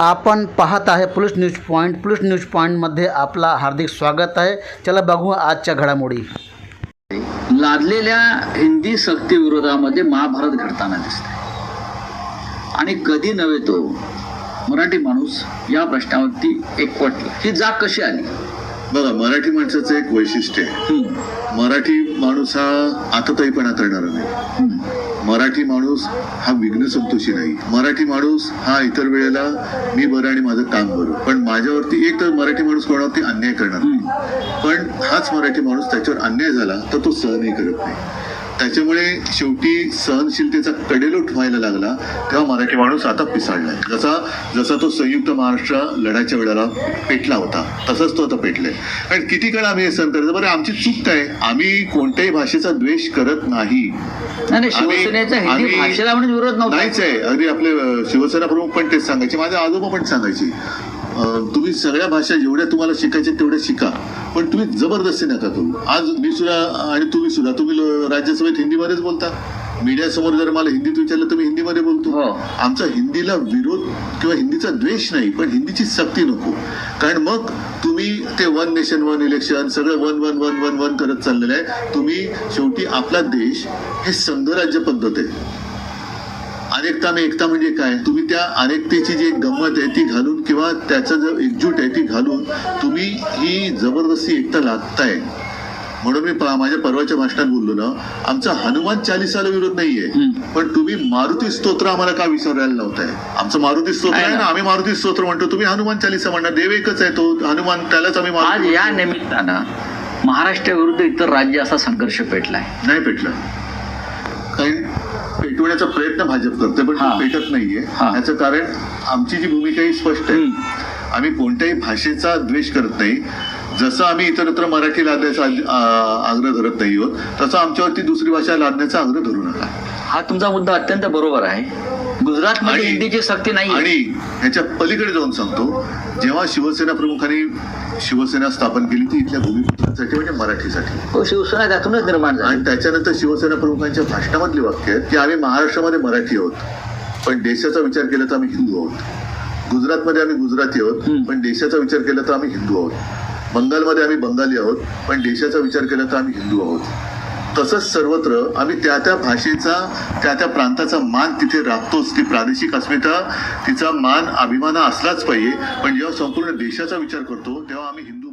आपण पाहत आहे police news point police news पॉईंटमध्ये आपला हार्दिक स्वागत आहे. चला बघू आजच्या घडामोडी. लादलेल्या हिंदी सक्ती विरोधामध्ये महाभारत घडताना दिसते आणि कधी नव्हे तो मराठी माणूस या प्रश्नावरती एकवटला. ही जाग कशी आली? बघा मराठी माणसाचं एक वैशिष्ट्य आहे. मराठी माणूस हा आतताईपणा करणारा नाही. मराठी माणूस हा विघ्न संतोषी नाही. मराठी माणूस हा इतर वेळेला मी बरं आणि माझं काम बरं. पण माझ्यावरती एक तर मराठी माणूस कोणावरती अन्याय करणार नाही. पण हाच मराठी माणूस त्याच्यावर अन्याय झाला तर तो सहनही करत नाही. त्याच्यामुळे शेवटी सहनशीलतेचा कडेलोट व्हायला लागला तेव्हा मराठी माणूस आता पिसाळलाय. जसा जसा तो संयुक्त महाराष्ट्र लढाच्या वेळेला पेटला होता तसंच तो आता पेटलाय. कारण किती काळ आम्ही हे सहन करायचं बरं आमची चूक काय? आम्ही कोणत्याही भाषेचा द्वेष करत नाही. नाहीच आहे. अगदी आपले शिवसेना प्रमुख पण तेच सांगायचे. माझे आजोबा पण सांगायचे. तुम्ही सगळ्या भाषा जेवढ्या तुम्हाला शिकायच्या तेवढ्या शिका. पण तुम्ही जबरदस्ती नका करू. आज मी सुद्धा आणि तुम्ही सुद्धा तुम्ही राज्यसभेत हिंदीमध्येच बोलता. मीडिया समोर जर मला हिंदीत विचारलं तर मी हिंदीमध्ये बोलतो. हो. आमचा हिंदीला विरोध किंवा हिंदीचा द्वेष नाही पण हिंदीची सक्ती नको. कारण मग तुम्ही ते वन नेशन वन इलेक्शन सगळं one one one one one करत चाललेलं आहे. तुम्ही शेवटी आपला देश हे संघराज्य पद्धत आहे. अनेकता में एकता म्हणजे काय तुम्ही त्या अनेकतेची जी गंमत आहे ती घालून किंवा त्याचा जो एकजूट आहे ती घालून तुम्ही ही जबरदस्ती एकता लादताय म्हणून मी माझ्या परवाच्या भाषणात बोललो ना आमचा हनुमान चालिसाला विरोध नाहीये. पण तुम्ही मारुती स्तोत्र आम्हाला का विसरायला लावताय आमचं मारुती स्तोत्र आहे ना. आम्ही मारुती स्तोत्र म्हणतो तुम्ही हनुमान चालिसा म्हणणार देव एकच आहे तो हनुमान त्यालाच आम्ही आज या. निमित्तानं महाराष्ट्राविरुद्ध इतर राज्य असा संघर्ष पेटलाय नाही पेटलं काही पेटवण्याचा प्रयत्न भाजप करते पण. ते पेटत नाहीये हा. याचं कारण आमची जी भूमिका ही स्पष्ट आहे. आम्ही कोणत्याही भाषेचा द्वेष करत नाही जसं आम्ही इतरत्र मराठी लादण्याचा आग्रह धरत नाही आहोत तसं आमच्यावरती दुसरी भाषा लादण्याचा आग्रह धरू नका हा तुमचा मुद्दा अत्यंत बरोबर आहे गुजरातमध्ये आणि- हिंदीची सक्ती नाही आणि ह्याच्या पलीकडे जाऊन सांगतो जेव्हा शिवसेना प्रमुखांनी शिवसेना स्थापन केली ती इथल्या भूमिपुत्रांसाठी म्हणजे मराठीसाठी. हो शिवसेना त्यातूनच निर्माण झाली. आणि त्याच्यानंतर शिवसेना प्रमुखांच्या भाषणामधली वाक्य आहेत की आम्ही महाराष्ट्रामध्ये मराठी आहोत पण देशाचा विचार केला तर आम्ही हिंदू आहोत. गुजरातमध्ये आम्ही गुजराती आहोत. पण देशाचा विचार केला तर आम्ही हिंदू आहोत. बंगालमध्ये आम्ही बंगाली आहोत पण देशाचा विचार केला तर आम्ही हिंदू आहोत. तसंच सर्वत्र आम्ही त्या त्या भाषेचा त्या त्या प्रांताचा मान तिथे राखतोच. ती प्रादेशिक अस्मिता तिचा मान अभिमान असलाच पाहिजे. पण जेव्हा संपूर्ण देशाचा विचार करतो तेव्हा आम्ही हिंदू